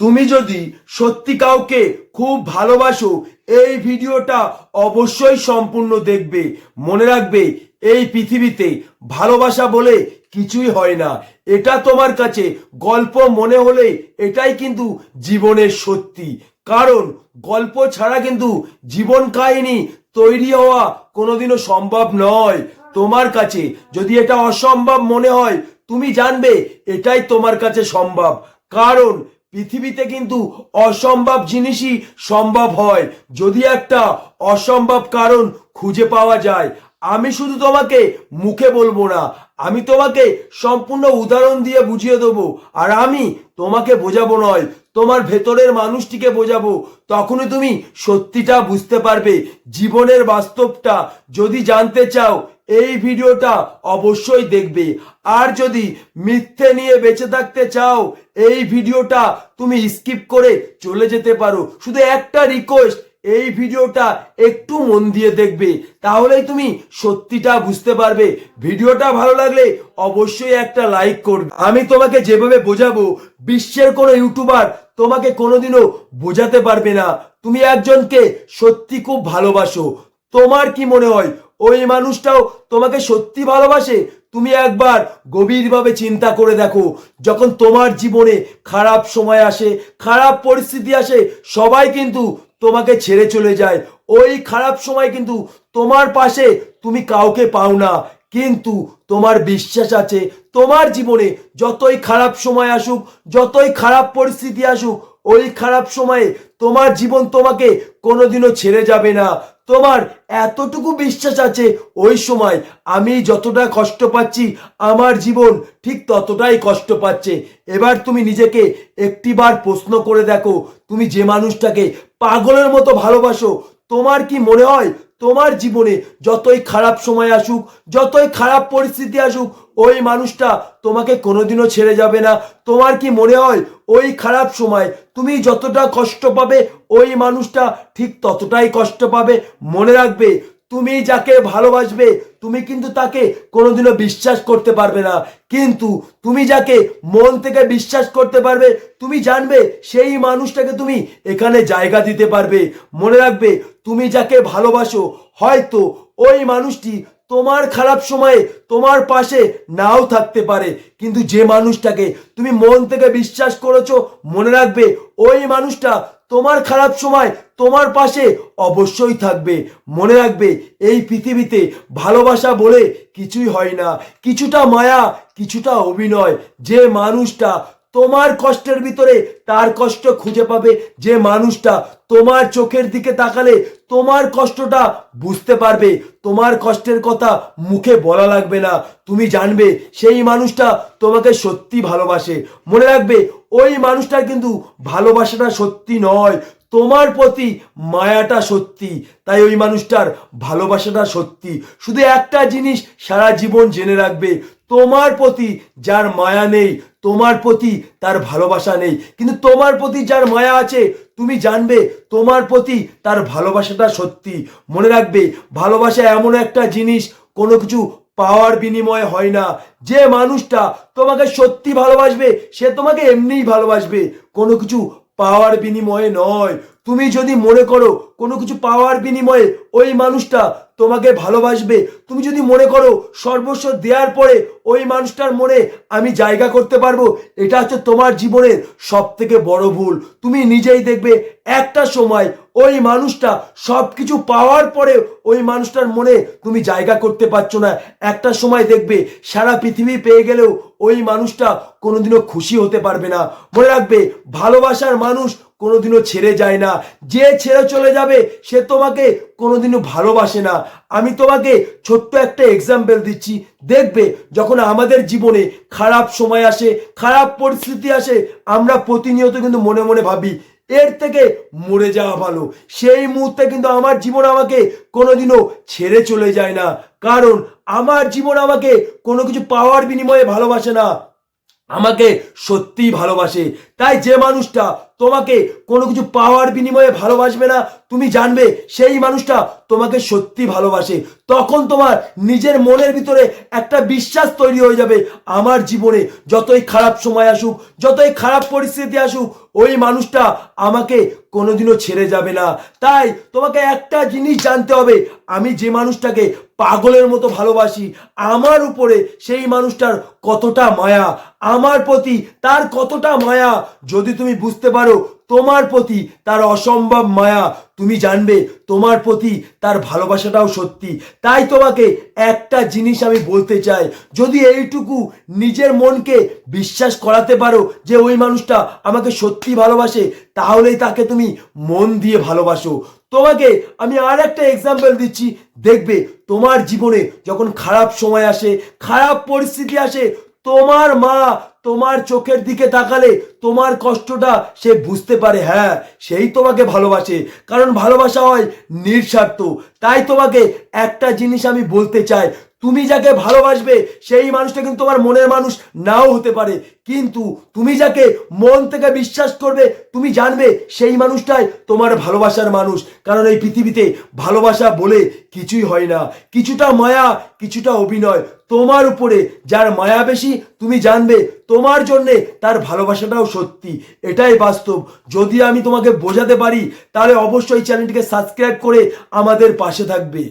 তুমি যদি সত্যি কাউকে খুব ভালোবাসো, এই ভিডিওটা অবশ্যই সম্পূর্ণ দেখবে। মনে রাখবে, এই পৃথিবীতে ভালোবাসা বলে কিছুই হয় না। এটা তোমার কাছে গল্প মনে হলে এটাই কিন্তু জীবনের সত্যি। কারণ গল্প ছাড়া কিন্তু জীবন কাহিনী তৈরি হওয়া কোনোদিনও সম্ভব নয়। তোমার কাছে যদি এটা অসম্ভব মনে হয়, তুমি জানবে এটাই তোমার কাছে সম্ভব। কারণ পৃথিবীতে কিন্তু অসম্ভব জিনিসই সম্ভব হয়। যদি একটা অসম্ভব কারণ খুঁজে পাওয়া যায়, আমি শুধু তোমাকে মুখে বলব না, আমি তোমাকে সম্পূর্ণ উদাহরণ দিয়ে বুঝিয়ে দেবো। আর আমি তোমাকে বোঝাবো নয়, তোমার ভেতরের মানুষটিকে বোঝাবো। তখনই তুমি সত্যিটা বুঝতে পারবে। জীবনের বাস্তবটা যদি জানতে চাও এই ভিডিওটা অবশ্যই দেখবে। আর যদি মিথ্যে নিয়ে বেঁচে থাকতে চাও, এই ভিডিওটা তুমি স্কিপ করে চলে যেতে পারো। শুধু একটা রিকোয়েস্ট এই ভিডিওটা একটু মন দিয়ে দেখবে, তাহলেই তুমি সত্যিটা বুঝতে পারবে। ভিডিওটা ভালো লাগলে অবশ্যই একটা লাইক করবে। আমি তোমাকে যেভাবে বোঝাবো, বিশ্বের কোনো ইউটিউবার তোমাকে কোনোদিনও বোঝাতে পারবে না। তুমি একজনকে সত্যি খুব ভালোবাসো। তোমার কি মনে হয়? ওই মানুষটাও তোমাকে সত্যি ভালোবাসে? তুমি একবার গভীরভাবে চিন্তা করে দেখো। যখন তোমার জীবনে খারাপ সময় আসে, খারাপ পরিস্থিতি আসে, সবাই কিন্তু তোমাকে ছেড়ে চলে যায়। ওই খারাপ সময় কিন্তু তোমার পাশে তুমি কাউকে পাও না। কিন্তু তোমার বিশ্বাস আছে, তোমার জীবনে যতই খারাপ সময় আসুক, যতই খারাপ পরিস্থিতি আসুক ওই খারাপ সময়ে তোমার জীবন তোমাকে কোনোদিনও ছেড়ে যাবে না। তোমার এতটুকু বিশ্বাস আছে ওই সময় আমি যতটা কষ্ট পাচ্ছি আমার জীবন ঠিক ততটাই কষ্ট পাচ্ছে। এবার তুমি নিজেকে একটিবার প্রশ্ন করে দেখো, তুমি যে মানুষটাকে পাগলের মতো ভালোবাসো তোমার কি মনে হয়? তোমার জীবনে যতই খারাপ সময় আসুক, যতই খারাপ পরিস্থিতি আসুক, ওই মানুষটা তোমাকে কোনোদিনও ছেড়ে যাবে না। তোমার কি মনে হয়? ওই খারাপ সময় তুমি যতটা কষ্ট পাবে, ওই মানুষটা ঠিক ততটাই কষ্ট পাবে? মনে রাখবে তুমি যাকে ভালোবাসবে, তুমি কিন্তু তাকে কোনোদিনও বিশ্বাস করতে পারবে না। কিন্তু তুমি যাকে মন থেকে বিশ্বাস করতে পারবে, তুমি জানবে সেই মানুষটাকে তুমি এখানে জায়গা দিতে পারবে। মনে রাখবে, তুমি যাকে ভালোবাসো, হয়তো ওই মানুষটি তোমার খারাপ সময়ে তোমার পাশে নাও থাকতে পারে। কিন্তু যে মানুষটাকে তুমি মন থেকে বিশ্বাস করেছ, মনে রাখবে ওই মানুষটা তোমার খারাপ সময় তোমার পাশে অবশ্যই থাকবে। মনে রাখবে, এই পৃথিবীতে ভালোবাসা বলে কিছুই হয় না। কিছুটা মায়া, কিছুটা অভিনয়। যে মানুষটা তোমার কষ্টের ভিতরে তার কষ্ট খুঁজে পাবে যে মানুষটা তোমার চোখের দিকে তাকালে তোমার কষ্টটা বুঝতে পারবে। তোমার কষ্টের কথা মুখে বলা লাগবে না। তুমি জানবে সেই মানুষটা তোমাকে সত্যি ভালোবাসে। মনে রাখবে, ওই মানুষটার কিন্তু ভালোবাসাটা সত্যি নয়, তোমার প্রতি মায়াটা সত্যি। তাই ওই মানুষটার ভালোবাসাটা সত্যি। শুধু একটা জিনিস সারা জীবন জেনে রাখবে, তোমার প্রতি যার মায়া নেই তোমার প্রতি তার ভালোবাসা নেই। কিন্তু তোমার প্রতি যার মায়া আছে, তুমি জানবে তোমার প্রতি তার ভালোবাসাটা সত্যি। মনে রাখবে, ভালোবাসা এমন একটা জিনিস, কোনো কিছু পাওয়ার বিনিময়ে হয় না। যে মানুষটা তোমাকে সত্যি ভালোবাসবে, সে তোমাকে এমনিই ভালোবাসবে। কোনো কিছু পাওয়ার বিনিময়ে নয়। তুমি যদি মনে করো কোনো কিছু পাওয়ার বিনিময়ে ওই মানুষটা তোমাকে ভালোবাসবে, তুমি যদি মনে করো সর্বস্ব দেওয়ার পরে ওই মানুষটার মনে আমি জায়গা করতে পারব, এটা হচ্ছে তোমার জীবনের সব থেকে বড় ভুল। তুমি নিজেই দেখবে একটা সময় ওই মানুষটা সব কিছু পাওয়ার পরে ওই মানুষটার মনে তুমি জায়গা করতে পারছ না। একটা সময় দেখবে সারা পৃথিবী পেয়ে গেলেও ওই মানুষটা কোনোদিনও খুশি হতে পারবে না। মনে রাখবে ভালোবাসার মানুষ কোনোদিনও ছেড়ে যায় না। যে ছেড়ে চলে যাবে, সে তোমাকে কোনোদিনও ভালোবাসে না। আমি তোমাকে ছোট্ট একটা এক্সাম্পল দিচ্ছি। দেখবে, যখন আমাদের জীবনে খারাপ সময় আসে, খারাপ পরিস্থিতি আসে, আমরা প্রতিনিয়ত কিন্তু মনে মনে ভাবি, এর থেকে মরে যাওয়া ভালো। সেই মুহূর্তে কিন্তু আমার জীবন আমাকে কোনোদিনও ছেড়ে চলে যায় না। কারণ আমার জীবন আমাকে কোনো কিছু পাওয়ার বিনিময়ে ভালোবাসে না। আমাকে সত্যিই ভালোবাসে। তাই যে মানুষটা তোমাকে কোনো কিছু পাওয়ার বিনিময়ে ভালোবাসবে না। তুমি জানবে সেই মানুষটা তোমাকে সত্যি ভালোবাসে। তখন তোমার নিজের মনের ভিতরে একটা বিশ্বাস তৈরি হয়ে যাবে। আমার জীবনে যতই খারাপ সময় আসুক, যতই খারাপ পরিস্থিতি আসুক ওই মানুষটা আমাকে কোনোদিনও ছেড়ে যাবে না। তাই তোমাকে একটা জিনিস জানতে হবে, আমি যে মানুষটাকে পাগলের মতো ভালোবাসি, আমার উপরে সেই মানুষটার কতটা মায়া, আমার প্রতি তার কতটা মায়া, যদি তুমি বুঝতে পারো তোমার প্রতি তার অসম্ভব মায়া। তুমি জানবে, তোমার প্রতি তার ভালোবাসাটাও সত্যি। তাই তোমাকে একটা জিনিস আমি বলতে চাই। যদি এইটুকু নিজের মনকে বিশ্বাস করাতে পারো যে ওই মানুষটা আমাকে সত্যি ভালোবাসে, তাহলেই তাকে তুমি মন দিয়ে ভালোবাসো। তোমাকে আমি আর একটা এক্সাম্পল দিচ্ছি। দেখবে, তোমার জীবনে যখন খারাপ সময় আসে, খারাপ পরিস্থিতি আসে তোমার মা তোমার চোখের দিকে তাকালে তোমার কষ্টটা সে বুঝতে পারে হ্যাঁ সেই তোমাকে ভালোবাসে। কারণ ভালোবাসা হয় নিঃস্বার্থ। তাই তোমাকে একটা জিনিস আমি বলতে চাই তুমি যাকে ভালোবাসবে, সেই মানুষটা কিন্তু তোমার মনের মানুষ নাও হতে পারে। কিন্তু তুমি যাকে মন থেকে বিশ্বাস করবে, তুমি জানবে সেই মানুষটাই তোমার ভালোবাসার মানুষ। কারণ এই পৃথিবীতে ভালোবাসা বলে কিছুই হয় না। কিছুটা মায়া, কিছুটা অভিনয় তোমার উপরে। যার মায়া বেশি, তুমি জানবে তোমার জন্যে তার ভালোবাসাটাও সত্যি। এটাই বাস্তব। যদি আমি তোমাকে বোঝাতে পারি, তাহলে অবশ্যই চ্যানেলটিকে সাবস্ক্রাইব করে আমাদের পাশে থাকবে।